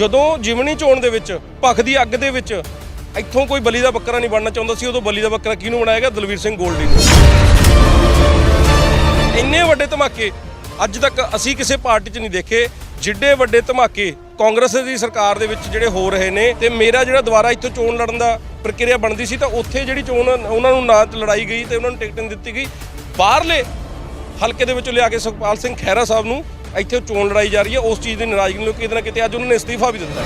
ਜਦੋਂ ਜਿਮਣੀ ਚੋਣ ਦੇ ਵਿੱਚ, ਭਖ ਦੀ ਅੱਗ ਦੇ ਵਿੱਚ ਇੱਥੋਂ ਕੋਈ ਬਲੀ ਦਾ ਬੱਕਰਾ ਨਹੀਂ ਬਣਨਾ ਚਾਹੁੰਦਾ ਸੀ, ਉਦੋਂ ਬਲੀ ਦਾ ਬੱਕਰਾ ਕਿਹਨੂੰ ਬਣਾਇਆ ਗਿਆ? ਦਲਵੀਰ ਸਿੰਘ ਗੋਲਡੀ ਨੂੰ। ਇੰਨੇ ਵੱਡੇ ਧਮਾਕੇ ਅੱਜ ਤੱਕ ਅਸੀਂ ਕਿਸੇ ਪਾਰਟੀ 'ਚ ਨਹੀਂ ਦੇਖੇ। ਜਿੱਡੇ ਵੱਡੇ ਧਮਾਕੇ ਕਾਂਗਰਸ ਦੀ ਸਰਕਾਰ ਦੇ ਵਿੱਚ ਜਿਹੜੇ ਹੋ ਰਹੇ ਨੇ ਤੇ ਮੇਰਾ ਜਿਹੜਾ ਦੁਬਾਰਾ ਇੱਥੋਂ ਚੋਣ ਲੜਨ ਦਾ ਪ੍ਰਕਿਰਿਆ ਬਣਦੀ ਸੀ ਤਾਂ ਉੱਥੇ ਜਿਹੜੀ ਚੋਣ ਉਹਨਾਂ ਨੂੰ ਨਾ ਲੜਾਈ ਗਈ ਤੇ ਉਹਨਾਂ ਨੂੰ ਟਿਕਟ ਨਹੀਂ ਦਿੱਤੀ ਗਈ। ਬਾਹਰਲੇ ਹਲਕੇ ਦੇ ਵਿੱਚੋਂ ਲਿਆ ਕੇ ਸੁਖਪਾਲ ਸਿੰਘ ਖਹਿਰਾ ਸਾਹਿਬ ਨੂੰ ਇੱਥੇ ਚੋਣ ਲੜਾਈ ਜਾ ਰਹੀ ਹੈ, ਉਸ ਚੀਜ਼ ਦੀ ਨਾਰਾਜ਼ਗੀ ਨੂੰ ਕਿਤੇ ਨਾ ਕਿਤੇ ਅੱਜ ਉਹਨਾਂ ਨੇ ਅਸਤੀਫਾ ਵੀ ਦਿੱਤਾ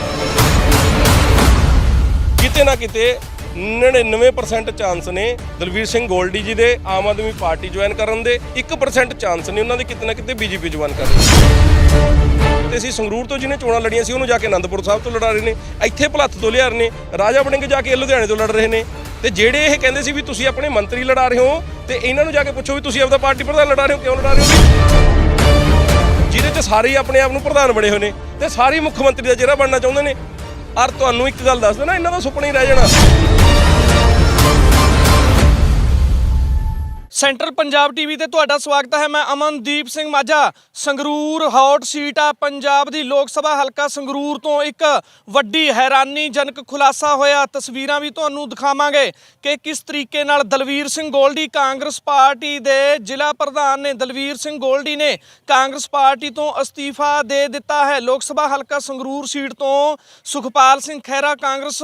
ਕਿਤੇ ਨਾ ਕਿਤੇ 99% ਚਾਂਸ ਨੇ ਦਲਵੀਰ ਸਿੰਘ ਗੋਲਡੀ ਜੀ ਦੇ ਆਮ ਆਦਮੀ ਪਾਰਟੀ ਜੁਆਇਨ ਕਰਨ ਦੇ 1% ਚਾਂਸ ਨੇ ਉਹਨਾਂ ਦੇ ਕਿਤੇ ਨਾ ਕਿਤੇ ਬੀਜੇਪੀ ਜੁਆਇਨ ਕਰਨ ਦੇ। ਤੇ ਅਸੀਂ ਸੰਗਰੂਰ ਤੋਂ ਜਿਹਨੇ ਚੋਣਾਂ ਲੜੀਆਂ ਸੀ, ਉਹਨੂੰ ਜਾ ਕੇ ਅਨੰਦਪੁਰ ਸਾਹਿਬ ਤੋਂ ਲੜਾ ਰਹੇ ਨੇ, ਇੱਥੇ ਭਲੱਥ ਤੋਂ ਲਿਆ ਰਹੇ ਨੇ, ਰਾਜਾ ਵੜਿੰਗ ਜਾ ਕੇ ਲੁਧਿਆਣੇ ਤੋਂ ਲੜ ਰਹੇ ਨੇ। ਤੇ ਜਿਹੜੇ ਇਹ ਕਹਿੰਦੇ ਸੀ ਵੀ ਤੁਸੀਂ ਆਪਣੇ ਮੰਤਰੀ ਲੜਾ ਰਹੇ ਹੋ, ਤੇ ਇਹਨਾਂ ਨੂੰ ਜਾ ਕੇ ਪੁੱਛੋ ਵੀ ਤੁਸੀਂ ਆਪਦਾ ਪਾਰਟੀ ਪ੍ਰਧਾਨ ਲੜਾ ਰਹੇ ਹੋ, ਕਿਉਂ ਲੜਾ ਰਹੇ ਹੋ? ਜਿਹਦੇ ਚ ਸਾਰੇ ਹੀ ਆਪਣੇ ਆਪ ਨੂੰ ਪ੍ਰਧਾਨ ਬਣੇ ਹੋਏ ਨੇ ਤੇ ਸਾਰੇ ਹੀ ਮੁੱਖ ਮੰਤਰੀ ਦਾ ਚਿਹਰਾ ਬਣਨਾ ਚਾਹੁੰਦੇ ਨੇ। ਔਰ ਤੁਹਾਨੂੰ ਇੱਕ ਗੱਲ ਦੱਸ ਦੇਣਾ ਇਹਨਾਂ ਦਾ ਸੁਪਨਾ ਹੀ ਰਹਿ ਜਾਣਾ। ਸੈਂਟਰਲ ਪੰਜਾਬ ਟੀਵੀ ਤੇ ਤੁਹਾਡਾ ਸਵਾਗਤ ਹੈ। ਮੈਂ ਅਮਨਦੀਪ ਸਿੰਘ ਮਾਝਾ। ਸੰਗਰੂਰ ਹੌਟ ਸੀਟ ਆ ਪੰਜਾਬ ਦੀ ਲੋਕ ਸਭਾ। ਹਲਕਾ ਸੰਗਰੂਰ ਤੋਂ ਇੱਕ ਵੱਡੀ ਹੈਰਾਨੀਜਨਕ ਖੁਲਾਸਾ ਹੋਇਆ। ਤਸਵੀਰਾਂ ਵੀ ਤੁਹਾਨੂੰ ਦਿਖਾਵਾਂਗੇ ਕਿ ਕਿਸ ਤਰੀਕੇ ਨਾਲ ਦਲਵੀਰ ਸਿੰਘ ਗੋਲਡੀ ਕਾਂਗਰਸ ਪਾਰਟੀ ਦੇ ਜ਼ਿਲ੍ਹਾ ਪ੍ਰਧਾਨ ਨੇ, ਦਲਵੀਰ ਸਿੰਘ ਗੋਲਡੀ ਨੇ ਕਾਂਗਰਸ ਪਾਰਟੀ ਤੋਂ ਅਸਤੀਫਾ ਦੇ ਦਿੱਤਾ ਹੈ। ਲੋਕ ਸਭਾ ਹਲਕਾ ਸੰਗਰੂਰ ਸੀਟ ਤੋਂ ਸੁਖਪਾਲ ਸਿੰਘ ਖਹਿਰਾ ਕਾਂਗਰਸ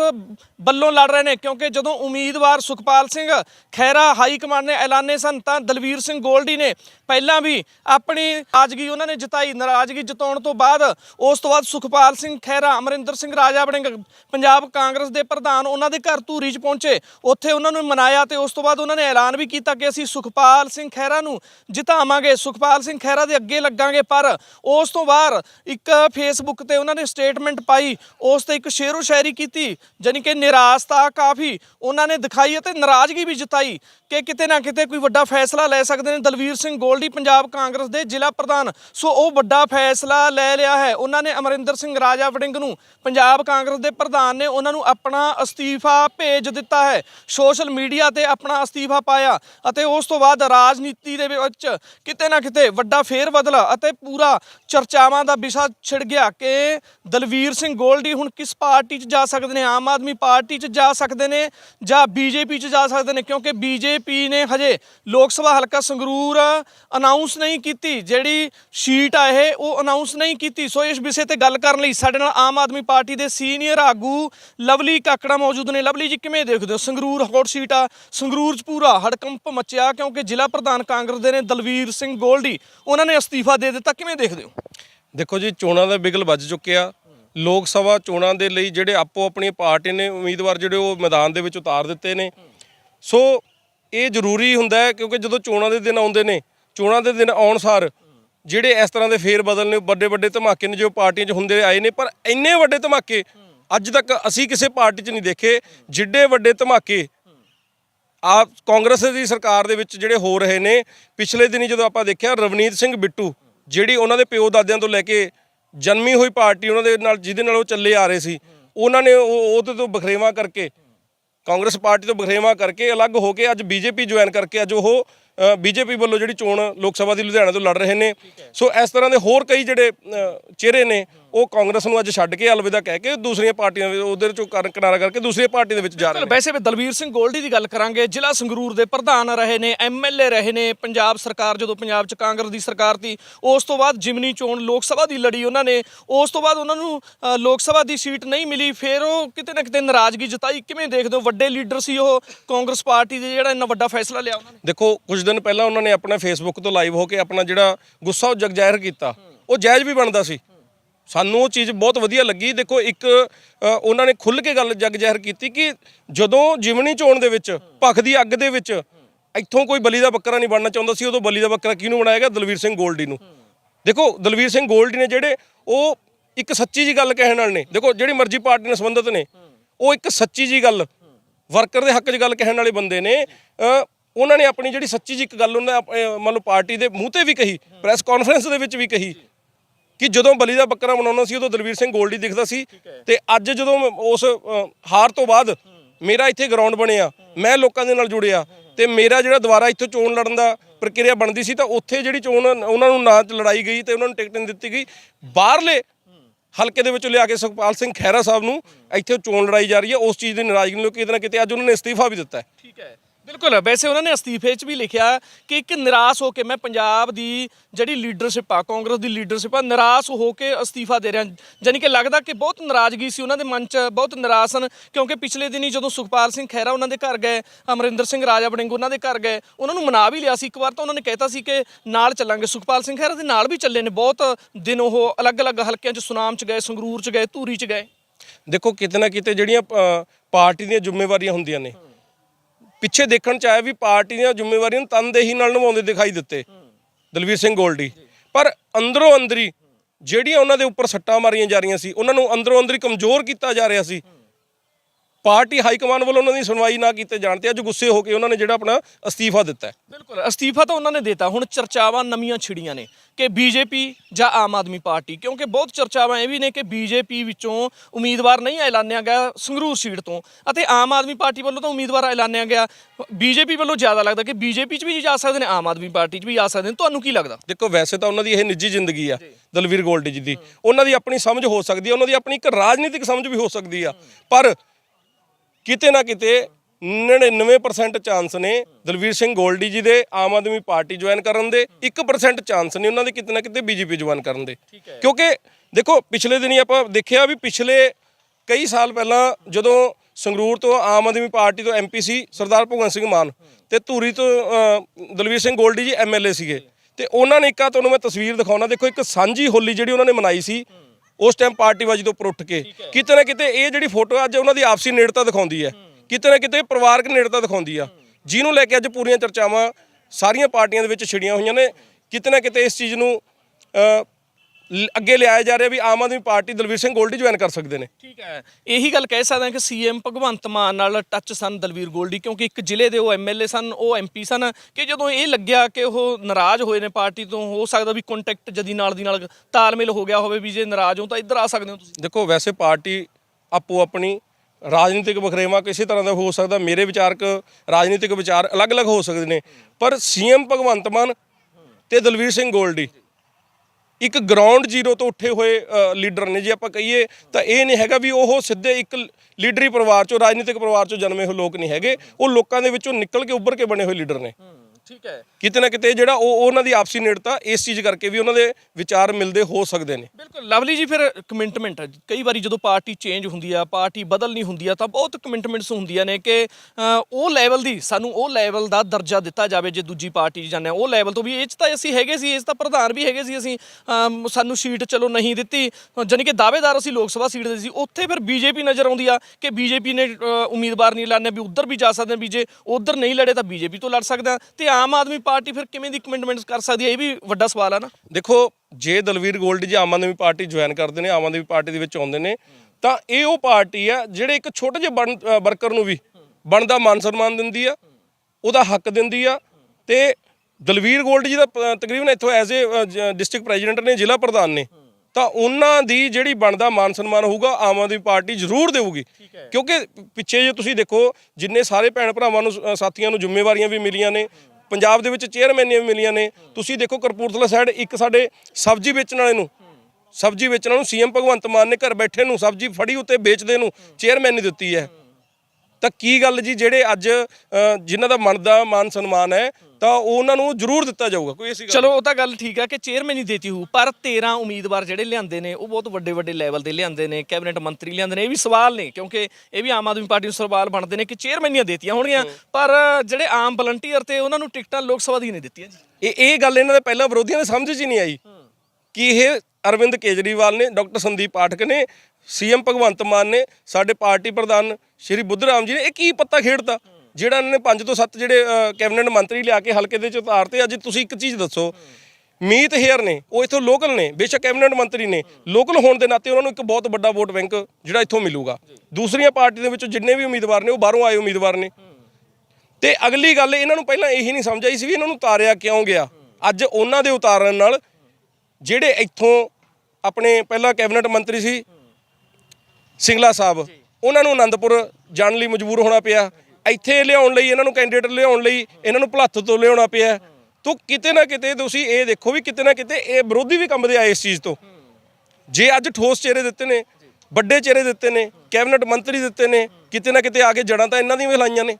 ਵੱਲੋਂ ਲੜ ਰਹੇ ਨੇ, ਕਿਉਂਕਿ ਜਦੋਂ ਉਮੀਦਵਾਰ ਸੁਖਪਾਲ ਸਿੰਘ ਖਹਿਰਾ ਹਾਈ ਕਮਾਂਡ ਨੇ ਐਲਾਨੇ ਸਨ ਤਾਂ ਦਲਵੀਰ ਸਿੰਘ ਗੋਲਡੀ ਨੇ ਪਹਿਲਾਂ ਵੀ ਆਪਣੀ ਨਾਰਾਜ਼ਗੀ ਉਹਨਾਂ ਨੇ ਜਤਾਈ, ਨਾਰਾਜ਼ਗੀ ਜਤਾਉਣ ਤੋਂ ਬਾਅਦ ਉਸ ਤੋਂ ਬਾਅਦ ਸੁਖਪਾਲ ਸਿੰਘ ਖਹਿਰਾ, ਅਮਰਿੰਦਰ ਸਿੰਘ ਰਾਜਾ ਵੜਿੰਗ ਪੰਜਾਬ ਕਾਂਗਰਸ ਦੇ ਪ੍ਰਧਾਨ ਉਹਨਾਂ ਦੇ ਘਰ ਧੂਰੀ 'ਚ ਪਹੁੰਚੇ, ਉੱਥੇ ਉਹਨਾਂ ਨੂੰ ਮਨਾਇਆ ਤੇ ਉਸ ਤੋਂ ਬਾਅਦ ਉਹਨਾਂ ਨੇ ਐਲਾਨ ਵੀ ਕੀਤਾ ਕਿ ਅਸੀਂ ਸੁਖਪਾਲ ਸਿੰਘ ਖਹਿਰਾ ਨੂੰ ਜਿਤਾਵਾਂਗੇ, ਸੁਖਪਾਲ ਸਿੰਘ ਖਹਿਰਾ ਦੇ ਅੱਗੇ ਲੱਗਾਂਗੇ, ਪਰ ਉਸ ਤੋਂ ਬਾਅਦ ਇੱਕ ਫੇਸਬੁੱਕ ਤੇ ਉਹਨਾਂ ਨੇ ਸਟੇਟਮੈਂਟ ਪਾਈ, ਉਸ ਤੇ ਇੱਕ ਸ਼ੇਰੋ ਸ਼ਾਇਰੀ ਕੀਤੀ ਜਾਨੀ ਕਿ ਨਿਰਾਸ਼ਤਾ ਕਾਫੀ ਉਹਨਾਂ ਨੇ ਦਿਖਾਈ ਅਤੇ ਨਾਰਾਜ਼ਗੀ ਵੀ ਜਤਾਈ ਕਿ ਕਿਤੇ ਨਾ ਕਿਤੇ ਕੋਈ ਵੱਡਾ ਫੈਸਲਾ ਲੈ ਸਕਦੇ ਨੇ ਦਲਵੀਰ ਸਿੰਘ ਗੋਲਡੀ, ਪੰਜਾਬ ਕਾਂਗਰਸ ਦੇ ਜ਼ਿਲ੍ਹਾ ਪ੍ਰਧਾਨ। ਸੋ ਉਹ ਵੱਡਾ ਫੈਸਲਾ ਲੈ ਲਿਆ ਹੈ। ਉਹਨਾਂ ਨੇ ਅਮਰਿੰਦਰ ਸਿੰਘ ਰਾਜਾ ਵੜਿੰਗ ਨੂੰ ਪੰਜਾਬ ਕਾਂਗਰਸ ਦੇ ਪ੍ਰਧਾਨ ਨੇ ਉਹਨਾਂ ਨੂੰ ਆਪਣਾ ਅਸਤੀਫਾ ਭੇਜ ਦਿੱਤਾ ਹੈ। ਸੋਸ਼ਲ ਮੀਡੀਆ ਤੇ ਆਪਣਾ ਅਸਤੀਫਾ ਪਾਇਆ ਅਤੇ ਉਸ ਤੋਂ ਬਾਅਦ ਰਾਜਨੀਤੀ ਦੇ ਵਿੱਚ ਕਿਤੇ ਨਾ ਕਿਤੇ ਵੱਡਾ ਫੇਰ ਬਦਲਾ ਅਤੇ ਪੂਰਾ ਚਰਚਾਵਾਂ ਦਾ ਵਿਸ਼ਾ ਛਿੜ ਗਿਆ ਕਿ ਦਲਵੀਰ ਸਿੰਘ ਗੋਲਡੀ ਹੁਣ ਕਿਸ ਪਾਰਟੀ 'ਚ ਜਾ ਸਕਦੇ ਨੇ? ਆਮ ਆਦਮੀ ਪਾਰਟੀ 'ਚ ਜਾ ਸਕਦੇ ਨੇ ਜਾਂ ਬੀਜੇਪੀ 'ਚ ਜਾ ਸਕਦੇ ਨੇ? ਕਿਉਂਕਿ ਬੀਜੇਪੀ ਨੇ ਹਜੇ ਲੋਕ ਸਭਾ ਹਲਕਾ ਸੰਗਰੂਰ ਅਨਾਉਂਸ ਨਹੀਂ ਕੀਤੀ, ਜਿਹੜੀ ਸ਼ੀਟ ਆ ਇਹ, ਉਹ ਅਨਾਉਂਸ ਨਹੀਂ ਕੀਤੀ। ਸੋ ਇਸ ਵਿਸ਼ੇ ਤੇ ਗੱਲ ਕਰਨ ਲਈ ਸਾਡੇ ਨਾਲ ਆਮ ਆਦਮੀ ਪਾਰਟੀ ਦੇ ਸੀਨੀਅਰ ਆਗੂ ਲਵਲੀ ਕਾਕੜਾ ਮੌਜੂਦ ਨੇ। ਲਵਲੀ ਜੀ, ਕਿਵੇਂ ਦੇਖਦੇ ਹੋ? ਸੰਗਰੂਰ ਹੌਟ ਸੀਟ ਆ, ਸੰਗਰੂਰ 'ਚ ਪੂਰਾ ਹੜਕੰਪ ਮਚਿਆ, ਕਿਉਂਕਿ ਜ਼ਿਲ੍ਹਾ ਪ੍ਰਧਾਨ ਕਾਂਗਰਸ ਦੇ ਨੇ ਦਲਵੀਰ ਸਿੰਘ ਗੋਲਡੀ, ਉਹਨਾਂ ਨੇ ਅਸਤੀਫਾ ਦੇ ਦਿੱਤਾ। ਕਿਵੇਂ ਦੇਖਦੇ ਹੋ? ਦੇਖੋ ਜੀ, ਚੋਣਾਂ ਦਾ ਬਿਗਲ ਵੱਜ ਚੁੱਕਿਆ। ਲੋਕ ਸਭਾ ਚੋਣਾਂ ਦੇ ਲਈ ਜਿਹੜੇ ਆਪੋ ਆਪਣੀ ਪਾਰਟੀ ਨੇ ਉਮੀਦਵਾਰ ਜਿਹੜੇ ਉਹ ਮੈਦਾਨ ਦੇ ਵਿੱਚ ਉਤਾਰ ਦਿੱਤੇ ਨੇ। ਸੋ ਇਹ ਜ਼ਰੂਰੀ ਹੁੰਦਾ ਹੈ ਕਿਉਂਕਿ ਜਦੋਂ ਚੋਣਾਂ ਦੇ ਦਿਨ ਆਉਂਦੇ ਨੇ, ਚੋਣਾਂ ਦੇ ਦਿਨ ਆਉਣ ਸਾਰ ਜਿਹੜੇ ਇਸ ਤਰ੍ਹਾਂ ਦੇ ਫੇਰ ਬਦਲ ਨੇ, ਵੱਡੇ ਵੱਡੇ ਧਮਾਕੇ ਨੇ, ਜੋ ਪਾਰਟੀਆਂ 'ਚ ਹੁੰਦੇ ਆਏ ਨੇ, ਪਰ ਇੰਨੇ ਵੱਡੇ ਧਮਾਕੇ ਅੱਜ ਤੱਕ ਅਸੀਂ ਕਿਸੇ ਪਾਰਟੀ 'ਚ ਨਹੀਂ ਦੇਖੇ, ਜਿੱਡੇ ਵੱਡੇ ਧਮਾਕੇ ਆ ਕਾਂਗਰਸ ਦੀ ਸਰਕਾਰ ਦੇ ਵਿੱਚ ਜਿਹੜੇ ਹੋ ਰਹੇ ਨੇ, ਪਿਛਲੇ ਦਿਨੀ ਜਦੋਂ ਆਪਾਂ ਦੇਖਿਆ ਰਵਨੀਤ ਸਿੰਘ ਬਿੱਟੂ, ਜਿਹੜੀ ਉਹਨਾਂ ਦੇ ਪਿਓ ਦਾਦਿਆਂ ਤੋਂ ਲੈ ਕੇ ਜਨਮੀ ਹੋਈ ਪਾਰਟੀ ਉਹਨਾਂ ਦੇ ਨਾਲ, ਜਿਹਦੇ ਨਾਲ ਉਹ ਚੱਲੇ ਆ ਰਹੇ ਸੀ, ਉਹਨਾਂ ਨੇ ਉਹ ਉਹਦੇ ਤੋਂ ਬਖਰੇਵਾ ਕਰਕੇ ਕਾਂਗਰਸ ਪਾਰਟੀ ਤੋਂ ਬਖਰੇਵਾ ਕਰਕੇ ਅਲੱਗ ਹੋ ਕੇ ਅੱਜ ਬੀਜੇਪੀ ਜੁਆਇਨ ਕਰਕੇ ਅੱਜ ਉਹ ਬੀਜੇਪੀ ਵੱਲੋਂ ਜਿਹੜੀ ਚੋਣ ਲੋਕ ਸਭਾ ਦੀ ਲੁਧਿਆਣਾ ਤੋਂ ਲੜ ਰਹੇ ਨੇ। ਸੋ ਇਸ ਤਰ੍ਹਾਂ ਦੇ ਹੋਰ ਕਈ ਜਿਹੜੇ ਚਿਹਰੇ ਨੇ ਉਹ ਕਾਂਗਰਸ ਨੂੰ ਅੱਜ ਛੱਡ ਕੇ ਅਲਵਿਦਾ ਕਹਿ ਕੇ ਦੂਸਰੀਆਂ ਪਾਰਟੀਆਂ ਦੇ ਉਹਦੇ ਚੋਂ ਕਿਨਾਰਾ ਕਰਕੇ ਦੂਸਰੀਆਂ ਪਾਰਟੀ ਦੇ ਵਿੱਚ ਜਾ ਰਹੇ ਨੇ। ਵੈਸੇ ਵੀ ਦਲਵੀਰ ਸਿੰਘ ਗੋਲਡੀ ਦੀ ਗੱਲ ਕਰਾਂਗੇ। ਜ਼ਿਲ੍ਹਾ ਸੰਗਰੂਰ ਦੇ ਪ੍ਰਧਾਨ ਰਹੇ ਨੇ ਐਮਐਲਏ ਰਹੇ ਨੇ ਪੰਜਾਬ ਸਰਕਾਰ ਜਦੋਂ ਪੰਜਾਬ 'ਚ ਕਾਂਗਰਸ ਦੀ ਸਰਕਾਰ ਸੀ ਉਸ ਤੋਂ ਬਾਅਦ ਜਿਮਨੀ ਚੋਣ ਲੋਕ ਸਭਾ ਦੀ ਲੜੀ ਉਹਨਾਂ ਨੇ। ਉਸ ਤੋਂ ਬਾਅਦ ਉਹਨਾਂ ਨੂੰ ਲੋਕ ਸਭਾ ਦੀ ਸੀਟ ਨਹੀਂ ਮਿਲੀ ਫਿਰ ਉਹ ਕਿਤੇ ਨਾ ਕਿਤੇ ਨਾਰਾਜ਼ਗੀ ਜਤਾਈ। ਕਿਵੇਂ ਦੇਖਦੇ ਹੋ? ਵੱਡੇ ਲੀਡਰ ਸੀ ਉਹ ਕਾਂਗਰਸ ਪਾਰਟੀ ਦੇ ਜਿਹੜਾ ਇੰਨਾ ਵੱਡਾ ਫੈਸਲਾ ਲਿਆ ਉਹਨਾਂ ਨੇ? ਦੇਖੋ ਕੁਝ ਦਿਨ ਪਹਿਲਾਂ ਉਹਨਾਂ ਨੇ ਆਪਣਾ ਫੇਸਬੁੱਕ ਤੋਂ ਲਾਈਵ ਹੋ ਕੇ ਆਪਣਾ ਜਿਹੜਾ ਗੁੱਸਾ ਉਹ ਜਗ ਜ਼ਾਹਿਰ ਕੀਤਾ। ਉਹ ਜਾਇਜ਼ ਵੀ ਬਣਦਾ ਸੀ। ਸਾਨੂੰ ਉਹ ਚੀਜ਼ ਬਹੁਤ ਵਧੀਆ ਲੱਗੀ। ਦੇਖੋ ਇੱਕ ਉਹਨਾਂ ਨੇ ਖੁੱਲ੍ਹ ਕੇ ਗੱਲ ਜਗ ਜ਼ਾਹਿਰ ਕੀਤੀ ਕਿ ਜਦੋਂ ਜਿਮਣੀ ਚੋਣ ਦੇ ਵਿੱਚ ਭਖ ਦੀ ਅੱਗ ਦੇ ਵਿੱਚ ਇੱਥੋਂ ਕੋਈ ਬਲੀ ਦਾ ਬੱਕਰਾ ਨਹੀਂ ਬਣਨਾ ਚਾਹੁੰਦਾ ਸੀ ਉਦੋਂ ਬਲੀ ਦਾ ਬੱਕਰਾ ਕਿਹਨੂੰ ਬਣਾਇਆ ਗਿਆ? ਦਲਵੀਰ ਸਿੰਘ ਗੋਲਡੀ ਨੂੰ। ਦੇਖੋ ਦਲਵੀਰ ਸਿੰਘ ਗੋਲਡੀ ਨੇ ਜਿਹੜੇ ਉਹ ਇੱਕ ਸੱਚੀ ਜੀ ਗੱਲ ਕਹਿਣ ਵਾਲੇ ਨੇ। ਦੇਖੋ ਜਿਹੜੀ ਮਰਜ਼ੀ ਪਾਰਟੀ ਨਾਲ ਸੰਬੰਧਿਤ ਨੇ ਉਹ ਇੱਕ ਸੱਚੀ ਜੀ ਗੱਲ ਵਰਕਰ ਦੇ ਹੱਕ 'ਚ ਗੱਲ ਕਹਿਣ ਵਾਲੇ ਬੰਦੇ ਨੇ। ਅ, ਉਹਨਾਂ ਨੇ ਆਪਣੀ ਜਿਹੜੀ ਸੱਚੀ ਜੀ ਇੱਕ ਗੱਲ ਉਹਨਾਂ ਮੰਨ ਲਓ ਪਾਰਟੀ ਦੇ ਮੂੰਹ ਤੇ ਵੀ ਕਹੀ ਪ੍ਰੈਸ ਕਾਨਫਰੰਸ ਦੇ ਵਿੱਚ ਵੀ ਕਹੀ ਕਿ ਜਦੋਂ ਬਲੀ ਦਾ ਬੱਕਰਾ ਬਣਾਉਣਾ ਸੀ ਉਦੋਂ ਦਲਵੀਰ ਸਿੰਘ ਗੋਲਡੀ ਦਿਖਦਾ ਸੀ ਤੇ ਅੱਜ ਜਦੋਂ ਉਸ ਹਾਰ ਤੋਂ ਬਾਅਦ ਮੇਰਾ ਇੱਥੇ ਗਰਾਊਂਡ ਬਣਿਆ ਮੈਂ ਲੋਕਾਂ ਦੇ ਨਾਲ ਜੁੜਿਆ ਤੇ ਮੇਰਾ ਜਿਹੜਾ ਦੁਬਾਰਾ ਇੱਥੋਂ ਚੋਣ ਲੜਨ ਦਾ ਪ੍ਰਕਿਰਿਆ ਬਣਦੀ ਸੀ ਤਾਂ ਉੱਥੇ ਜਿਹੜੀ ਚੋਣ ਉਹਨਾਂ ਨੂੰ ਨਾ ਲੜਾਈ ਗਈ ਤੇ ਉਹਨਾਂ ਨੂੰ ਟਿਕਟ ਨਹੀਂ ਦਿੱਤੀ ਗਈ। ਬਾਹਰਲੇ ਹਲਕੇ ਦੇ ਵਿੱਚੋਂ ਲਿਆ ਕੇ ਸੁਖਪਾਲ ਸਿੰਘ ਖਹਿਰਾ ਸਾਹਿਬ ਨੂੰ ਇੱਥੇ ਚੋਣ ਲੜਾਈ ਜਾ ਰਹੀ ਹੈ ਉਸ ਚੀਜ਼ ਦੀ ਨਾਰਾਜ਼ਗੀ ਨੂੰ ਕਿਤੇ ਨਾ ਕਿਤੇ ਅੱਜ ਉਹਨਾਂ ਨੇ ਅਸਤੀਫਾ ਵੀ ਦਿੱਤਾ ਹੈ। ਠੀਕ ਹੈ। ਬਿਲਕੁਲ, ਵੈਸੇ ਉਹਨਾਂ ਨੇ ਅਸਤੀਫੇ 'ਚ ਵੀ ਲਿਖਿਆ ਕਿ ਇੱਕ ਨਿਰਾਸ਼ ਹੋ ਕੇ, ਮੈਂ ਪੰਜਾਬ ਦੀ ਜਿਹੜੀ ਲੀਡਰਸ਼ਿਪ ਆ, ਕਾਂਗਰਸ ਦੀ ਲੀਡਰਸ਼ਿਪ ਆ, ਨਿਰਾਸ਼ ਹੋ ਕੇ ਅਸਤੀਫਾ ਦੇ ਰਿਹਾ। ਜਾਨੀ ਕਿ ਲੱਗਦਾ ਕਿ ਬਹੁਤ ਨਾਰਾਜ਼ਗੀ ਸੀ ਉਹਨਾਂ ਦੇ ਮਨ 'ਚ, ਬਹੁਤ ਨਿਰਾਸ਼ ਹਨ ਕਿਉਂਕਿ ਪਿਛਲੇ ਦਿਨੀ ਜਦੋਂ ਸੁਖਪਾਲ ਸਿੰਘ ਖਹਿਰਾ ਉਹਨਾਂ ਦੇ ਘਰ ਗਏ, ਅਮਰਿੰਦਰ ਸਿੰਘ ਰਾਜਾ ਵੜਿੰਗ ਉਹਨਾਂ ਦੇ ਘਰ ਗਏ, ਉਹਨਾਂ ਨੂੰ ਮਨਾ ਵੀ ਲਿਆ ਸੀ। ਇੱਕ ਵਾਰ ਤਾਂ ਉਹਨਾਂ ਨੇ ਕਹਿਤਾ ਸੀ ਕਿ ਨਾਲ ਚੱਲਾਂਗੇ। ਸੁਖਪਾਲ ਸਿੰਘ ਖਹਿਰਾ ਦੇ ਨਾਲ ਵੀ ਚੱਲੇ ਨੇ। ਬਹੁਤ ਦਿਨ ਉਹ ਅਲੱਗ-ਅਲੱਗ ਹਲਕਿਆਂ 'ਚ ਸੁਨਾਮ 'ਚ ਗਏ, ਸੰਗਰੂਰ 'ਚ ਗਏ, ਧੂਰੀ 'ਚ ਗਏ। ਦੇਖੋ, ਕਿਤੇ ਨਾ ਕਿਤੇ ਜਿਹੜੀਆਂ ਪਾਰਟੀ ਦੀਆਂ ਜ਼ਿੰਮੇਵਾਰੀਆਂ ਹੁੰਦੀਆਂ ਨੇ ਪਿੱਛੇ ਦੇਖਣ ਚ ਆਇਆ ਵੀ ਪਾਰਟੀ ਦੀਆਂ ਜ਼ਿੰਮੇਵਾਰੀਆਂ ਨੂੰ ਤਨਦੇਹੀ ਨਾਲ ਨਿਭਾਉਂਦੇ ਦਿਖਾਈ ਦਿੱਤੇ। ਦਲਵੀਰ ਸਿੰਘ ਗੋਲਡੀ। ਪਰ ਅੰਦਰੋਂ ਅੰਦਰੀ ਜਿਹੜੀਆਂ ਉਹਨਾਂ ਦੇ ਉੱਪਰ ਸੱਟਾਂ ਮਾਰੀਆਂ ਜਾ ਰਹੀਆਂ ਸੀ ਉਹਨਾਂ ਨੂੰ ਅੰਦਰੋਂ ਅੰਦਰੀ ਕਮਜ਼ੋਰ ਕੀਤਾ ਜਾ ਰਿਹਾ ਸੀ। ਪਾਰਟੀ ਹਾਈ ਕਮਾਂਡ ਵੱਲੋਂ ਉਹਨਾਂ ਦੀ ਸੁਣਵਾਈ ਨਾ ਕੀਤੇ ਜਾਣ ਤੇ ਅੱਜ ਗੁੱਸੇ ਹੋ ਕੇ ਉਹਨਾਂ ਨੇ ਜਿਹੜਾ ਆਪਣਾ ਅਸਤੀਫਾ ਦਿੱਤਾ ਹੈ। ਬਿਲਕੁਲ ਅਸਤੀਫਾ ਤਾਂ ਉਹਨਾਂ ਨੇ ਦਿੱਤਾ। ਹੁਣ ਚਰਚਾਵਾਂ ਨਵੀਆਂ ਛਿੜੀਆਂ ਨੇ ਕਿ ਬੀਜੇਪੀ ਜਾਂ ਆਮ ਆਦਮੀ ਪਾਰਟੀ ਕਿਉਂਕਿ ਬਹੁਤ ਚਰਚਾਵਾਂ ਇਹ ਵੀ ਨੇ ਕਿ ਬੀਜੇਪੀ ਵਿੱਚੋਂ ਉਮੀਦਵਾਰ ਨਹੀਂ ਐਲਾਨਿਆ ਗਿਆ ਸੰਗਰੂਰ ਸੀਟ ਤੋਂ ਅਤੇ ਆਮ ਆਦਮੀ ਪਾਰਟੀ ਵੱਲੋਂ ਤਾਂ ਉਮੀਦਵਾਰ ਐਲਾਨਿਆ ਗਿਆ। ਬੀਜੇਪੀ ਵੱਲੋਂ ਜ਼ਿਆਦਾ ਲੱਗਦਾ ਕਿ ਬੀਜੇਪੀ 'ਚ ਵੀ ਜਾ ਸਕਦੇ ਨੇ ਆਮ ਆਦਮੀ ਪਾਰਟੀ 'ਚ ਵੀ ਆ ਸਕਦੇ ਨੇ। ਤੁਹਾਨੂੰ ਕੀ ਲੱਗਦਾ? ਦੇਖੋ ਵੈਸੇ ਤਾਂ ਉਹਨਾਂ ਦੀ ਇਹ ਨਿੱਜੀ ਜ਼ਿੰਦਗੀ ਆ ਦਲਵੀਰ ਗੋਲਡੀ ਜੀ ਦੀ। ਉਹਨਾਂ ਦੀ ਆਪਣੀ ਸਮਝ ਹੋ ਸਕਦੀ ਹੈ ਉਹਨਾਂ ਦੀ ਆਪਣੀ ਇੱਕ ਰਾਜਨੀਤਿਕ ਸਮਝ ਵੀ ਹੋ ਸਕਦੀ ਆ। ਪਰ ਕਿਤੇ ਨਾ ਕਿਤੇ 99% ਚਾਂਸ ਨੇ ਦਲਵੀਰ ਸਿੰਘ ਗੋਲਡੀ ਜੀ ਦੇ ਆਮ ਆਦਮੀ ਪਾਰਟੀ ਜੁਆਇਨ ਕਰਨ ਦੇ 1% ਚਾਂਸ ਨੇ ਉਹਨਾਂ ਦੇ ਕਿਤੇ ਨਾ ਕਿਤੇ ਬੀਜੇਪੀ ਜੁਆਇਨ ਕਰਨ ਦੇ। ਕਿਉਂਕਿ ਦੇਖੋ ਪਿਛਲੇ ਦਿਨੀ ਆਪਾਂ ਦੇਖਿਆ ਵੀ ਪਿਛਲੇ ਕਈ ਸਾਲ ਪਹਿਲਾਂ ਜਦੋਂ ਸੰਗਰੂਰ ਤੋਂ ਆਮ ਆਦਮੀ ਪਾਰਟੀ ਤੋਂ ਐਮਪੀ ਸੀ ਸਰਦਾਰ ਭਗਵੰਤ ਸਿੰਘ ਮਾਨ ਤੇ ਧੂਰੀ ਤੋਂ ਦਲਵੀਰ ਸਿੰਘ ਗੋਲਡੀ ਜੀ ਐਮਐਲਏ ਸੀਗੇ। ਤੇ ਉਹਨਾਂ ਨੇ ਇੱਕ ਤੁਹਾਨੂੰ ਮੈਂ ਤਸਵੀਰ ਦਿਖਾਉਣਾ ਦੇਖੋ ਇੱਕ ਸਾਂਝੀ ਹੋਲੀ ਜਿਹੜੀ ਉਹਨਾਂ ਨੇ ਮਨਾਈ ਸੀ ਉਸ ਟਾਈਮ ਪਾਰਟੀਬਾਜ਼ੀ ਤੋਂ ਉੱਪਰ ਉੱਠ ਕੇ ਕਿਤੇ ਨਾ ਕਿਤੇ ਇਹ ਜਿਹੜੀ ਫੋਟੋ ਅੱਜ ਉਹਨਾਂ ਦੀ ਆਪਸੀ ਨੇੜਤਾ ਦਿਖਾਉਂਦੀ ਹੈ। ਕਿਤੇ ਨਾ ਕਿਤੇ ਪਰਿਵਾਰਕ ਨੇੜਤਾ ਦਿਖਾਉਂਦੀ ਆ। ਜਿਹਨੂੰ ਲੈ ਕੇ ਅੱਜ ਪੂਰੀਆਂ ਚਰਚਾਵਾਂ ਸਾਰੀਆਂ ਪਾਰਟੀਆਂ ਦੇ ਵਿੱਚ ਛਿੜੀਆਂ ਹੋਈਆਂ ਨੇ। ਕਿਤੇ ਨਾ ਕਿਤੇ ਇਸ ਚੀਜ਼ ਨੂੰ ਅੱਗੇ ਲਿਆਇਆ ਜਾ ਰਿਹਾ ਵੀ ਆਮ ਆਦਮੀ ਪਾਰਟੀ ਦਲਵੀਰ ਸਿੰਘ ਗੋਲਡੀ ਜੁਆਇਨ ਕਰ ਸਕਦੇ ਨੇ। ਠੀਕ ਹੈ। ਇਹੀ ਗੱਲ ਕਹਿ ਸਕਦੇ ਹਾਂ ਕਿ ਸੀਐਮ ਭਗਵੰਤ ਮਾਨ ਨਾਲ ਟੱਚ ਸਨ ਦਲਵੀਰ ਗੋਲਡੀ ਕਿਉਂਕਿ ਇੱਕ ਜ਼ਿਲ੍ਹੇ ਦੇ ਉਹ ਐਮਐਲਏ ਸਨ ਉਹ ਐਮਪੀ ਸਨ ਕਿ ਜਦੋਂ ਇਹ ਲੱਗਿਆ ਕਿ ਉਹ ਨਾਰਾਜ਼ ਹੋਏ ਨੇ ਪਾਰਟੀ ਤੋਂ ਹੋ ਸਕਦਾ ਵੀ ਕੰਟੈਕਟ ਜਦੀ ਨਾਲ ਦੀ ਨਾਲ ਤਾਲਮੇਲ ਹੋ ਗਿਆ ਹੋਵੇ ਵੀ ਜੇ ਨਾਰਾਜ਼ ਹੋ ਤਾਂ ਇੱਧਰ ਆ ਸਕਦੇ ਹੋ ਤੁਸੀਂ। ਦੇਖੋ ਵੈਸੇ ਪਾਰਟੀ ਆਪੋ ਆਪਣੀ ਰਾਜਨੀਤਿਕ ਵਖਰੇਵਾ ਕਿਸੇ ਤਰ੍ਹਾਂ ਦਾ ਹੋ ਸਕਦਾ ਮੇਰੇ ਵਿਚਾਰਕ ਰਾਜਨੀਤਿਕ ਵਿਚਾਰ ਅਲੱਗ-ਅਲੱਗ ਹੋ ਸਕਦੇ ਨੇ ਪਰ ਸੀਐਮ ਭਗਵੰਤ ਮਾਨ ਤੇ ਦਲਵੀਰ ਸਿੰਘ ਗੋਲਡੀ ਇੱਕ ਗਰਾਊਂਡ ਜ਼ੀਰੋ ਤੋਂ ਉੱਠੇ ਹੋਏ ਲੀਡਰ ਨੇ ਜੇ ਆਪਾਂ ਕਹੀਏ ਤਾਂ ਇਹ ਨਹੀਂ ਹੈਗਾ ਵੀ ਉਹ ਸਿੱਧੇ ਇੱਕ ਲੀਡਰੀ ਪਰਿਵਾਰ ਚੋਂ, ਰਾਜਨੀਤਿਕ ਪਰਿਵਾਰ ਚੋਂ ਜਨਮੇ ਹੋਏ ਲੋਕ ਨਹੀਂ ਹੈਗੇ। ਉਹ ਲੋਕਾਂ ਦੇ ਵਿੱਚੋਂ ਨਿਕਲ ਕੇ ਉੱਭਰ ਕੇ ਬਣੇ ਹੋਏ ਲੀਡਰ ਨੇ। ਠੀਕ ਹੈ। ਕਿਤੇ ਨਾ ਕਿਤੇ ਜਿਹੜਾ ਉਹ ਉਹਨਾਂ ਦੀ ਆਪਸੀ ਨੇੜਤਾ ਇਸ ਚੀਜ਼ ਕਰਕੇ ਵੀ ਉਹਨਾਂ ਦੇ ਵਿਚਾਰ ਮਿਲਦੇ ਹੋ ਸਕਦੇ ਨੇ। ਬਿਲਕੁਲ। ਲਵਲੀ ਜੀ ਫਿਰ ਕਮਿਟਮੈਂਟ ਕਈ ਵਾਰੀ ਜਦੋਂ ਪਾਰਟੀ ਚੇਂਜ ਹੁੰਦੀ ਆ ਪਾਰਟੀ ਬਦਲਣੀ ਹੁੰਦੀ ਆ ਤਾਂ ਬਹੁਤ ਕਮਿਟਮੈਂਟਸ ਹੁੰਦੀਆਂ ਨੇ ਕਿ ਉਹ ਲੈਵਲ ਦੀ ਸਾਨੂੰ ਉਹ ਲੈਵਲ ਦਾ ਦਰਜਾ ਦਿੱਤਾ ਜਾਵੇ ਜੇ ਦੂਜੀ ਪਾਰਟੀ ਜਾਂਦੇ ਉਹ ਲੈਵਲ ਤੋਂ ਵੀ ਇਹ 'ਚ ਤਾਂ ਅਸੀਂ ਹੈਗੇ ਸੀ ਇਸ ਤਾਂ ਪ੍ਰਧਾਨ ਵੀ ਹੈਗੇ ਸੀ ਅਸੀਂ। ਸਾਨੂੰ ਸੀਟ ਚਲੋ ਨਹੀਂ ਦਿੱਤੀ। ਜਾਨੀ ਕਿ ਦਾਅਵੇਦਾਰ ਅਸੀਂ ਲੋਕ ਸਭਾ ਸੀਟ ਦੇ ਸੀ। ਉੱਥੇ ਫਿਰ ਬੀਜੇਪੀ ਨਜ਼ਰ ਆਉਂਦੀ ਆ ਕਿ ਬੀਜੇਪੀ ਨੇ ਉਮੀਦਵਾਰ ਨਹੀਂ ਲਾਣੇ ਵੀ ਉਧਰ ਵੀ ਜਾ ਸਕਦੇ ਆ ਵੀ ਜੇ ਉਧਰ ਨਹੀਂ ਲੜੇ ਤਾਂ ਬੀਜੇਪੀ ਤੋਂ ਲੜ ਸਕਦੇ ਆ। ਤੇ ਆਮ ਆਦਮੀ ਪਾਰਟੀ ਫਿਰ ਕਿਵੇਂ ਦੀ ਕਮਿਟਮੈਂਟਸ ਕਰ ਸਕਦੀ ਹੈ? ਇਹ ਵੀ ਵੱਡਾ ਸਵਾਲ ਆ ਨਾ। ਦੇਖੋ ਜੇ ਦਲਵੀਰ ਗੋਲਡੀ ਜੀ ਆਮ ਆਦਮੀ ਪਾਰਟੀ ਜੁਆਇਨ ਕਰਦੇ ਨੇ ਆਮ ਆਦਮੀ ਪਾਰਟੀ ਦੇ ਵਿੱਚ ਆਉਂਦੇ ਨੇ ਤਾਂ ਇਹ ਉਹ ਪਾਰਟੀ ਆ ਜਿਹੜੇ ਇੱਕ ਛੋਟੇ ਜਿਹੇ ਵਰਕਰ ਨੂੰ ਵੀ ਬਣਦਾ ਮਾਨ ਸਨਮਾਨ ਦਿੰਦੀ ਆ ਉਹਦਾ ਹੱਕ ਦਿੰਦੀ ਆ ਤੇ ਦਲਵੀਰ ਗੋਲਡ ਜੀ ਦਾ ਤਕਰੀਬਨ ਇੱਥੋਂ ਐਜ਼ ਏ ਡਿਸਟ੍ਰਿਕਟ ਪ੍ਰੈਜ਼ੀਡੈਂਟ ਨੇ ਜ਼ਿਲ੍ਹਾ ਪ੍ਰਧਾਨ ਨੇ ਤਾਂ ਉਹਨਾਂ ਦੀ ਜਿਹੜੀ ਬਣਦਾ ਮਾਨ ਸਨਮਾਨ ਹੋਊਗਾ ਆਮ ਆਦਮੀ ਪਾਰਟੀ ਜ਼ਰੂਰ ਦੇਊਗੀ। ਕਿਉਂਕਿ ਪਿੱਛੇ ਜੇ ਤੁਸੀਂ ਦੇਖੋ ਜਿੰਨੇ ਸਾਰੇ ਭੈਣ ਭਰਾਵਾਂ ਨੂੰ ਸਾਥੀਆਂ ਨੂੰ ਜ਼ਿੰਮੇਵਾਰੀਆਂ ਵੀ ਮਿਲੀਆਂ ਨੇ ਪੰਜਾਬ ਦੇ ਵਿੱਚ ਚੇਅਰਮੈਨੀਆਂ ਵੀ ਮਿਲੀਆਂ ਨੇ। ਤੁਸੀਂ ਦੇਖੋ ਕਰਪੂਰਥਲਾ ਸਾਈਡ ਇੱਕ ਸਾਡੇ ਸਬਜ਼ੀ ਵੇਚਣ ਵਾਲੇ ਨੂੰ, ਸਬਜ਼ੀ ਵੇਚਣ ਨੂੰ ਸੀਐਮ ਭਗਵੰਤ ਮਾਨ ਨੇ ਘਰ ਬੈਠੇ ਨੂੰ ਸਬਜ਼ੀ ਫੜੀ ਉੱਤੇ ਵੇਚਦੇ ਨੂੰ ਚੇਅਰਮੈਨ ਚੇਅਰਮੈਨੀ ਦਿੱਤੀ ਹੈ। ਤਾਂ ਕੀ ਗੱਲ ਜੀ ਜਿਹੜੇ ਅੱਜ ਜਿਨ੍ਹਾਂ ਦਾ ਮਨ ਦਾ ਮਾਨ ਸਨਮਾਨ ਹੈ ਤਾਂ ਉਹ ਉਹਨਾਂ ਨੂੰ ਜ਼ਰੂਰ ਦਿੱਤਾ ਜਾਊਗਾ ਕੋਈ ਐਸੀ ਗੱਲ ਚਲੋ ਉਹ ਤਾਂ ਗੱਲ ਠੀਕ ਹੈ ਕਿ ਚੇਅਰਮੈਨ ਹੀ ਦੇਤੀ ਹੋਊ ਪਰ 13 ਉਮੀਦਵਾਰ ਜਿਹੜੇ ਲਿਆਂਦੇ ਨੇ ਉਹ ਬਹੁਤ ਵੱਡੇ ਵੱਡੇ ਲੈਵਲ ਤੇ ਲਿਆਂਦੇ ਨੇ ਕੈਬਨਿਟ ਮੰਤਰੀ ਲਿਆਂਦੇ ਨੇ ਇਹ ਵੀ ਸਵਾਲ ਨੇ ਕਿਉਂਕਿ ਇਹ ਵੀ ਆਮ ਆਦਮੀ ਪਾਰਟੀ ਨੂੰ ਸਵਾਲ ਬਣਦੇ ਨੇ ਕਿ ਚੇਅਰਮੈਨੀਆਂ ਦੇਤੀਆਂ ਹੋਣਗੀਆਂ ਪਰ ਜਿਹੜੇ ਆਮ ਵਲੰਟੀਅਰ ਤੇ ਉਹਨਾਂ ਨੂੰ ਟਿਕਟਾਂ ਲੋਕ ਸਭਾ ਦੀਆਂ ਨੇ ਦਿੱਤੀਆਂ ਜੀ। ਇਹ ਇਹ ਗੱਲ ਇਹਨਾਂ ਦੇ ਪਹਿਲਾਂ ਵਿਰੋਧੀਆਂ ਦੇ ਸਮਝ 'ਚ ਹੀ ਨਹੀਂ ਆਈ ਕਿ ਇਹ ਅਰਵਿੰਦ ਕੇਜਰੀਵਾਲ ਨੇ ਡਾਕਟਰ ਸੰਦੀਪ ਪਾਠਕ ਨੇ ਸੀਐਮ ਭਗਵੰਤ ਮਾਨ ਨੇ ਸਾਡੇ ਪਾਰਟੀ ਪ੍ਰਧਾਨ ਸ਼੍ਰੀ ਬੁੱਧਰਾਮ ਜੀ ਨੇ ਇਹ ਕੀ ਪੱਤਾ ਖੇਡਤਾ? ਜਿਹੜਾ ਇਹਨਾਂ ਨੇ 5 ਤੋਂ 7 ਜਿਹੜੇ ਕੈਬਨਿਟ ਮੰਤਰੀ ਲਿਆ ਕੇ ਹਲਕੇ ਦੇ ਵਿੱਚ ਉਤਾਰਤੇ, ਅੱਜ ਤੁਸੀਂ ਇੱਕ ਚੀਜ਼ ਦੱਸੋ। ਮੀਤ ਹੇਅਰ ਨੇ, ਉਹ ਇੱਥੋਂ ਲੋਕਲ ਨੇ, ਬੇਸ਼ੱਕ ਕੈਬਨਿਟ ਮੰਤਰੀ ਨੇ। ਲੋਕਲ ਹੋਣ ਦੇ ਨਾਤੇ ਉਹਨਾਂ ਨੂੰ ਇੱਕ ਬਹੁਤ ਵੱਡਾ ਵੋਟ ਬੈਂਕ ਜਿਹੜਾ ਇੱਥੋਂ ਮਿਲੂਗਾ। ਦੂਸਰੀਆਂ ਪਾਰਟੀ ਦੇ ਵਿੱਚੋਂ ਜਿੰਨੇ ਵੀ ਉਮੀਦਵਾਰ ਨੇ, ਉਹ ਬਾਹਰੋਂ ਆਏ ਉਮੀਦਵਾਰ ਨੇ। ਤੇ ਅਗਲੀ ਗੱਲ, ਇਹਨਾਂ ਨੂੰ ਪਹਿਲਾਂ ਇਹੀ ਨਹੀਂ ਸਮਝ ਆਈ ਸੀ ਵੀ ਇਹਨਾਂ ਨੂੰ ਉਤਾਰਿਆ ਕਿਉਂ ਗਿਆ। ਅੱਜ ਉਹਨਾਂ ਦੇ ਉਤਾਰਨ ਨਾਲ ਜਿਹੜੇ ਇੱਥੋਂ ਆਪਣੇ ਪਹਿਲਾਂ ਕੈਬਨਿਟ ਮੰਤਰੀ ਸੀ ਸਿੰਗਲਾ ਸਾਹਿਬ ਉਹਨਾਂ ਨੂੰ ਆਨੰਦਪੁਰ ਜਾਣ ਲਈ ਮਜਬੂਰ ਹੋਣਾ ਪਿਆ। ਇੱਥੇ ਲਿਆਉਣ ਲਈ ਇਹਨਾਂ ਨੂੰ ਕੈਂਡੀਡੇਟ ਲਿਆਉਣ ਲਈ ਇਹਨਾਂ ਨੂੰ ਭਲੱਥ ਤੋਂ ਲਿਆਉਣਾ ਪਿਆ। ਤੋ ਕਿਤੇ ਨਾ ਕਿਤੇ ਤੁਸੀਂ ਇਹ ਦੇਖੋ ਵੀ ਕਿਤੇ ਨਾ ਕਿਤੇ ਇਹ ਵਿਰੋਧੀ ਵੀ ਕੰਬਦੇ ਆਏ ਇਸ ਚੀਜ਼ ਤੋਂ। ਜੇ ਅੱਜ ਠੋਸ ਚਿਹਰੇ ਦਿੱਤੇ ਨੇ ਵੱਡੇ ਚਿਹਰੇ ਦਿੱਤੇ ਨੇ ਕੈਬਨਿਟ ਮੰਤਰੀ ਦਿੱਤੇ ਨੇ ਕਿਤੇ ਨਾ ਕਿਤੇ ਆ ਕੇ ਜੜਾਂ ਤਾਂ ਇਹਨਾਂ ਦੀਆਂ ਵੀ ਲਾਈਆਂ ਨੇ।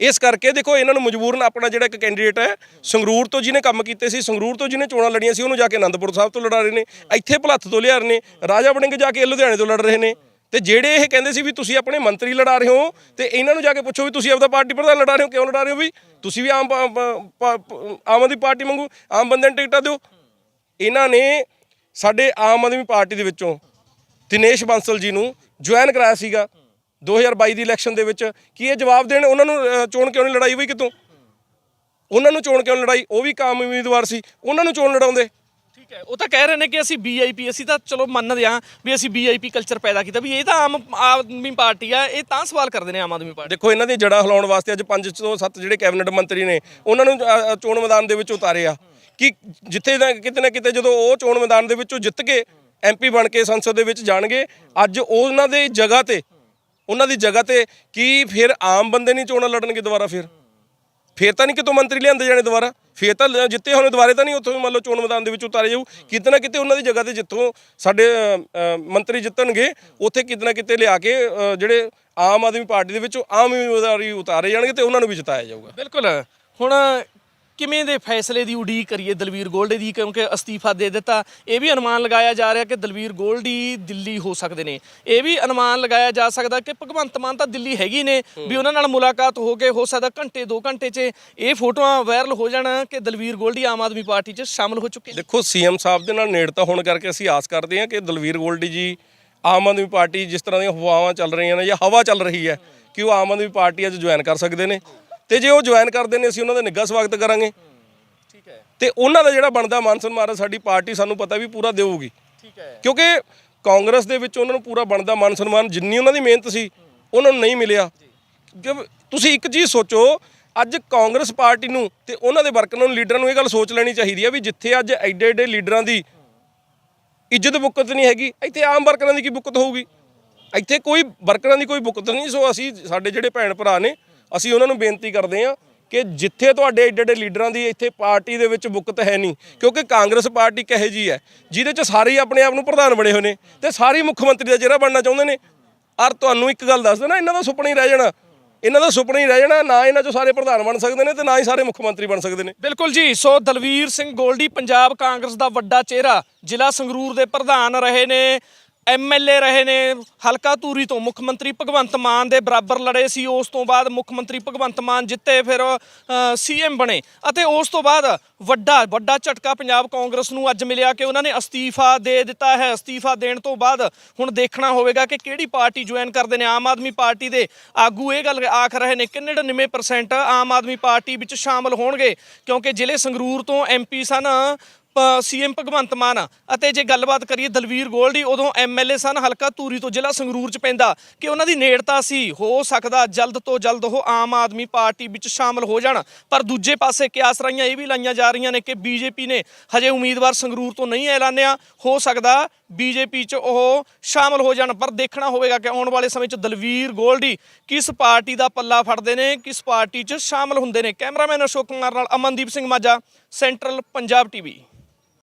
ਇਸ ਕਰਕੇ ਦੇਖੋ, ਇਹਨਾਂ ਨੂੰ ਮਜਬੂਰਨ ਆਪਣਾ ਜਿਹੜਾ ਇੱਕ ਕੈਂਡੀਡੇਟ ਹੈ, ਸੰਗਰੂਰ ਤੋਂ ਜਿਹਨੇ ਕੰਮ ਕੀਤੇ ਸੀ, ਸੰਗਰੂਰ ਤੋਂ ਜਿਹਨੇ ਚੋਣਾਂ ਲੜੀਆਂ ਸੀ, ਉਹਨੂੰ ਜਾ ਕੇ ਆਨੰਦਪੁਰ ਸਾਹਿਬ ਤੋਂ ਲੜਾ ਰਹੇ ਨੇ, ਇੱਥੇ ਭਲੱਥ ਤੋਂ ਲਿਆ ਰਹੇ ਨੇ, ਰਾਜਾ ਵੜਿੰਗ ਜਾ ਕੇ ਲੁਧਿਆਣੇ ਤੋਂ ਲੜ ਰਹੇ ਨੇ। ਤੇ ਜਿਹੜੇ ਇਹ ਕਹਿੰਦੇ ਸੀ ਵੀ ਤੁਸੀਂ ਆਪਣੇ ਮੰਤਰੀ ਲੜਾ ਰਹੇ ਹੋ, ਤੇ ਇਹਨਾਂ ਨੂੰ ਜਾ ਕੇ ਪੁੱਛੋ ਵੀ ਤੁਸੀਂ ਆਪਦਾ ਪਾਰਟੀ ਪ੍ਰਧਾਨ ਲੜਾ ਰਹੇ ਹੋ, ਕਿਉਂ ਲੜਾ ਰਹੇ ਹੋ ਵੀ? ਤੁਸੀਂ ਵੀ ਆਮ ਪ- ਆਮ ਆਦਮੀ ਪਾਰਟੀ ਵਾਂਗੂ ਆਮ ਬੰਦਿਆਂ ਨੂੰ ਟਿਕਟਾਂ ਦਿਓ। ਇਹਨਾਂ ਨੇ ਸਾਡੇ ਆਮ ਆਦਮੀ ਪਾਰਟੀ ਦੇ ਵਿੱਚੋਂ ਦਿਨੇਸ਼ ਬਾਂਸਲ ਜੀ ਨੂੰ ਜੁਆਇਨ ਕਰਾਇਆ ਸੀਗਾ। 2022 ਦੀ ਇਲੈਕਸ਼ਨ ਦੇ ਵਿੱਚ ਕੀ ਇਹ ਜਵਾਬ ਦੇਣ? ਉਹਨਾਂ ਨੂੰ ਚੋਣ ਕਿਉਂ ਨਹੀਂ ਲੜਾਈ ਬਈ ਕਿਤੋਂ? ਉਹਨਾਂ ਨੂੰ ਚੋਣ ਕਿਉਂ ਲੜਾਈ? ਉਹ ਵੀ ਕਾਮ ਉਮੀਦਵਾਰ ਸੀ। ਉਹਨਾਂ ਨੂੰ ਚੋਣ ਲੜਾਉਂਦੇ। ਠੀਕ ਹੈ। ਉਹ ਤਾਂ ਕਹਿ ਰਹੇ ਨੇ ਕਿ ਅਸੀਂ ਵੀਆਈਪੀ ਅਸੀਂ ਤਾਂ ਚਲੋ ਮੰਨਦੇ ਹਾਂ ਵੀ ਅਸੀਂ ਵੀਆਈਪੀ ਕਲਚਰ ਪੈਦਾ ਕੀਤਾ ਵੀ ਇਹ ਤਾਂ ਆਮ ਆਦਮੀ ਪਾਰਟੀ ਆ ਇਹ ਤਾਂ ਸਵਾਲ ਕਰਦੇ ਨੇ ਆਮ ਆਦਮੀ ਪਾਰਟੀ। ਦੇਖੋ ਇਹਨਾਂ ਦੀ ਜੜ੍ਹਾਂ ਹਿਲਾਉਣ ਵਾਸਤੇ ਅੱਜ 5 ਤੋਂ 7 ਜਿਹੜੇ ਕੈਬਨਿਟ ਮੰਤਰੀ ਨੇ ਉਹਨਾਂ ਨੂੰ ਚੋਣ ਮੈਦਾਨ ਦੇ ਵਿੱਚ ਉਤਾਰਿਆ ਕਿ ਜਿੱਥੇ ਕਿਤੇ ਨਾ ਕਿਤੇ ਜਦੋਂ ਉਹ ਚੋਣ ਮੈਦਾਨ ਦੇ ਵਿੱਚੋਂ ਜਿੱਤ ਕੇ ਐਮਪੀ ਬਣ ਕੇ ਸੰਸਦ ਦੇ ਵਿੱਚ ਜਾਣਗੇ ਅੱਜ ਉਹਨਾਂ ਦੇ ਜਗ੍ਹਾ ਤੇ ਉਹਨਾਂ ਦੀ ਜਗ੍ਹਾ ਤੇ ਕੀ ਫਿਰ ਆਮ ਬੰਦੇ ਨਹੀਂ ਚੋਣਾਂ ਲੜਨਗੇ ਦੁਬਾਰਾ ਫਿਰ? ਫੇਰ ਤਾਂ ਨਹੀਂ ਕਿਤੋਂ ਮੰਤਰੀ ਲਿਆਂਦੇ ਜਾਣੇ ਦੁਬਾਰਾ? ਫੇਰ ਤਾਂ ਲ- ਜਿੱਤੇ ਹੋਣੇ ਦੁਬਾਰੇ ਤਾਂ ਨਹੀਂ ਉੱਥੋਂ ਮੰਨ ਲਓ ਚੋਣ ਮੈਦਾਨ ਦੇ ਵਿੱਚ ਉਤਾਰੇ ਜਾਊ। ਕਿਤੇ ਨਾ ਕਿਤੇ ਉਹਨਾਂ ਦੀ ਜਗ੍ਹਾ ਤੇ ਜਿੱਥੋਂ ਸਾਡੇ ਮੰਤਰੀ ਜਿੱਤਣਗੇ, ਉੱਥੇ ਕਿਤੇ ਨਾ ਕਿਤੇ ਲਿਆ ਕੇ ਜਿਹੜੇ ਆਮ ਆਦਮੀ ਪਾਰਟੀ ਦੇ ਵਿੱਚੋਂ ਆਮ ਉਮੀਦਵਾਰੀ ਉਤਾਰੇ ਜਾਣਗੇ ਤੇ ਉਹਨਾਂ ਨੂੰ ਵੀ ਜਿਤਾਇਆ ਜਾਊਗਾ। ਬਿਲਕੁਲ। ਹੁਣ ਕਿਵੇਂ ਦੇ ਫੈਸਲੇ ਦੀ ਉਡੀਕ ਕਰੀਏ ਦਲਵੀਰ ਗੋਲਡੇ ਦੀ? ਕਿਉਂਕਿ ਅਸਤੀਫਾ ਦੇ ਦਿੱਤਾ। ਇਹ ਵੀ ਅਨੁਮਾਨ ਲਗਾਇਆ ਜਾ ਰਿਹਾ ਕਿ ਦਲਵੀਰ ਗੋਲਡੀ ਦਿੱਲੀ ਹੋ ਸਕਦੇ ਨੇ। ਇਹ ਵੀ ਅਨੁਮਾਨ ਲਗਾਇਆ ਜਾ ਸਕਦਾ ਕਿ ਭਗਵੰਤ ਮਾਨ ਤਾਂ ਦਿੱਲੀ ਹੈਗੀ ਨੇ ਵੀ ਉਹਨਾਂ ਨਾਲ ਮੁਲਾਕਾਤ ਹੋ ਕੇ ਹੋ ਸਕਦਾ ਘੰਟੇ 2 ਘੰਟੇ 'ਚ ਇਹ ਫੋਟੋਆਂ ਵਾਇਰਲ ਹੋ ਜਾਣ ਕਿ ਦਲਵੀਰ ਗੋਲਡੀ ਆਮ ਆਦਮੀ ਪਾਰਟੀ 'ਚ ਸ਼ਾਮਲ ਹੋ ਚੁੱਕੇ ਦੇਖੋ ਸੀਐਮ ਸਾਹਿਬ ਦੇ ਨਾਲ ਨੇੜਤਾ ਹੋਣ ਕਰਕੇ ਅਸੀਂ ਆਸ ਕਰਦੇ ਹਾਂ ਕਿ ਦਲਵੀਰ ਗੋਲਡੀ ਜੀ ਆਮ ਆਦਮੀ ਪਾਰਟੀ ਜਿਸ ਤਰ੍ਹਾਂ ਦੀਆਂ ਹਵਾਵਾਂ ਚੱਲ ਰਹੀਆਂ ਨੇ ਜਾਂ ਹਵਾ ਚੱਲ ਰਹੀ ਹੈ ਕਿ ਉਹ ਆਮ ਆਦਮੀ ਪਾਰਟੀ ਅੱਜ ਜੁਆਇਨ ਕਰ ਸਕਦੇ ਨੇ। ਤੇ ਜੇ ਉਹ ਜੁਆਇਨ ਕਰਦੇ ਨੇ ਅਸੀਂ ਉਹਨਾਂ ਦਾ ਨਿੱਘਾ ਸਵਾਗਤ ਕਰਾਂਗੇ। ਠੀਕ ਹੈ। ਤੇ ਉਹਨਾਂ ਦਾ ਜਿਹੜਾ ਬਣਦਾ ਮਾਨ ਸਨਮਾਨ ਸਾਡੀ ਪਾਰਟੀ ਸਾਨੂੰ ਪਤਾ ਵੀ ਪੂਰਾ ਦੇਊਗੀ। ਠੀਕ ਹੈ। ਕਿਉਂਕਿ ਕਾਂਗਰਸ ਦੇ ਵਿੱਚ ਉਹਨਾਂ ਨੂੰ ਪੂਰਾ ਬਣਦਾ ਮਾਨ ਸਨਮਾਨ ਜਿੰਨੀ ਉਹਨਾਂ ਦੀ ਮਿਹਨਤ ਸੀ ਉਹਨਾਂ ਨੂੰ ਨਹੀਂ ਮਿਲਿਆ। ਤੁਸੀਂ ਇੱਕ ਚੀਜ਼ ਸੋਚੋ ਅੱਜ ਕਾਂਗਰਸ ਪਾਰਟੀ ਨੂੰ ਤੇ ਉਹਨਾਂ ਦੇ ਵਰਕਰਾਂ ਨੂੰ ਲੀਡਰਾਂ ਨੂੰ ਇਹ ਗੱਲ ਸੋਚ ਲੈਣੀ ਚਾਹੀਦੀ ਹੈ ਵੀ ਜਿੱਥੇ ਅੱਜ ਐਡੇ ਐਡੇ ਲੀਡਰਾਂ ਦੀ ਇੱਜ਼ਤ ਬੁੱਕਤ ਨਹੀਂ ਹੈਗੀ ਇੱਥੇ ਆਮ ਵਰਕਰਾਂ ਦੀ ਕੀ ਬੁੱਕਤ ਹੋਊਗੀ? ਇੱਥੇ ਕੋਈ ਵਰਕਰਾਂ ਦੀ ਕੋਈ ਬੁੱਕਤ ਨਹੀਂ ਸੋ ਅਸੀਂ ਸਾਡੇ ਜਿਹੜੇ ਭੈਣ ਭਰਾ ਨੇ ਅਸੀਂ ਉਹਨਾਂ ਨੂੰ ਬੇਨਤੀ ਕਰਦੇ ਹਾਂ ਕਿ ਜਿੱਥੇ ਤੁਹਾਡੇ ਏਡੇ ਏਡੇ ਲੀਡਰਾਂ ਦੀ ਇੱਥੇ ਪਾਰਟੀ ਦੇ ਵਿੱਚ ਬੁੱਕਤ ਹੈ ਨਹੀਂ, ਕਿਉਂਕਿ ਕਾਂਗਰਸ ਪਾਰਟੀ ਕਹੇ ਜੀ ਹੈ, ਜਿਹਦੇ ਚ ਸਾਰੇ ਹੀ ਆਪਣੇ ਆਪ ਨੂੰ ਪ੍ਰਧਾਨ ਬਣੇ ਹੋਏ ਨੇ ਤੇ ਸਾਰੇ ਮੁੱਖ ਮੰਤਰੀ ਦਾ ਚਿਹਰਾ ਬਣਨਾ ਚਾਹੁੰਦੇ ਨੇ। ਔਰ ਤੁਹਾਨੂੰ ਇੱਕ ਗੱਲ ਦੱਸ ਦੇਣਾ ਇਹਨਾਂ ਦਾ ਸੁਪਨਾ ਹੀ ਰਹਿ ਜਾਣਾ, ਇਹਨਾਂ ਦਾ ਸੁਪਨਾ ਹੀ ਰਹਿ ਜਾਣਾ, ਨਾ ਇਹਨਾਂ ਚੋਂ ਸਾਰੇ ਪ੍ਰਧਾਨ ਬਣ ਸਕਦੇ ਨੇ ਤੇ ਨਾ ਹੀ ਸਾਰੇ ਮੁੱਖ ਮੰਤਰੀ ਬਣ ਸਕਦੇ ਨੇ। ਬਿਲਕੁਲ ਜੀ, ਸੋ ਦਲਵੀਰ ਸਿੰਘ ਗੋਲਡੀ, ਪੰਜਾਬ ਕਾਂਗਰਸ ਦਾ ਵੱਡਾ ਚਿਹਰਾ, ਜ਼ਿਲ੍ਹਾ ਸੰਗਰੂਰ ਦੇ ਪ੍ਰਧਾਨ ਰਹੇ ਨੇ। ਐਮਐਲਏ ਰਹੇ ਨੇ, ਹਲਕਾ ਧੂਰੀ ਤੋਂ ਮੁੱਖ ਮੰਤਰੀ ਭਗਵੰਤ ਮਾਨ ਦੇ ਬਰਾਬਰ ਲੜੇ ਸੀ। ਉਸ ਤੋਂ ਬਾਅਦ ਮੁੱਖ ਮੰਤਰੀ ਭਗਵੰਤ ਮਾਨ ਜਿੱਤੇ, ਫਿਰ ਸੀਐਮ ਬਣੇ। ਅਤੇ ਉਸ ਤੋਂ ਬਾਅਦ ਵੱਡਾ ਵੱਡਾ ਝਟਕਾ ਪੰਜਾਬ ਕਾਂਗਰਸ ਨੂੰ ਅੱਜ ਮਿਲਿਆ ਕਿ ਉਹਨਾਂ ਨੇ ਅਸਤੀਫਾ ਦੇ ਦਿੱਤਾ ਹੈ। ਅਸਤੀਫਾ ਦੇਣ ਤੋਂ ਬਾਅਦ ਹੁਣ ਦੇਖਣਾ ਹੋਵੇਗਾ ਕਿ ਕਿਹੜੀ ਪਾਰਟੀ ਜੁਆਇਨ ਕਰਦੇ ਨੇ। ਆਮ ਆਦਮੀ ਪਾਰਟੀ ਦੇ ਆਗੂ ਇਹ ਗੱਲ ਆਖ ਰਹੇ ਨੇ ਕਿ 99% ਆਮ ਆਦਮੀ ਪਾਰਟੀ ਵਿੱਚ ਸ਼ਾਮਲ ਹੋਣਗੇ, ਕਿਉਂਕਿ ਜ਼ਿਲ੍ਹੇ ਸੰਗਰੂਰ ਤੋਂ ਐਮਪੀ ਸਨ ਸੀਐਮ ਭਗਵੰਤ ਮਾਨ। ਅਤੇ ਜੇ ਗੱਲਬਾਤ ਕਰੀਏ ਦਲਵੀਰ ਗੋਲਡੀ ਉਦੋਂ ਐਮਐਲਏ ਸਨ, ਹਲਕਾ ਧੂਰੀ ਤੋਂ ਜ਼ਿਲ੍ਹਾ ਸੰਗਰੂਰ ਚ ਪੈਂਦਾ। ਕਿ ਉਹਨਾਂ ਦੀ ਨੇੜਤਾ ਸੀ, ਹੋ ਸਕਦਾ ਜਲਦ ਤੋਂ ਜਲਦ ਉਹ ਆਮ ਆਦਮੀ ਪਾਰਟੀ ਵਿੱਚ ਸ਼ਾਮਲ ਹੋ ਜਾਣ। ਪਰ ਦੂਜੇ ਪਾਸੇ ਕਿਆਸ ਰਾਈਆਂ ਇਹ ਵੀ ਲਾਈਆਂ ਜਾ ਰਹੀਆਂ ਨੇ ਕਿ ਬੀਜੇਪੀ ਨੇ ਹਜੇ ਉਮੀਦਵਾਰ ਸੰਗਰੂਰ ਤੋਂ ਨਹੀਂ ਐਲਾਨਿਆ। ਹੋ ਸਕਦਾ ਬੀਜੇਪੀ ਚ ਉਹ ਸ਼ਾਮਲ ਹੋ ਜਾਣ, ਪਰ ਦੇਖਣਾ ਹੋਵੇਗਾ ਕਿ ਆਉਣ ਵਾਲੇ ਸਮੇਂ ਚ ਦਲਵੀਰ ਗੋਲਡੀ ਕਿਸ ਪਾਰਟੀ ਦਾ ਪੱਲਾ ਫੜਦੇ ਨੇ, ਕਿਸ ਪਾਰਟੀ ਚ ਸ਼ਾਮਲ ਹੁੰਦੇ ਨੇ। ਕੈਮਰਾਮੈਨ ਅਸ਼ੋਕ ਕੁਮਾਰ ਨਾਲ ਅਮਨਦੀਪ ਸਿੰਘ ਮਾਝਾ, ਸੈਂਟਰਲ ਪੰਜਾਬ ਟੀਵੀ।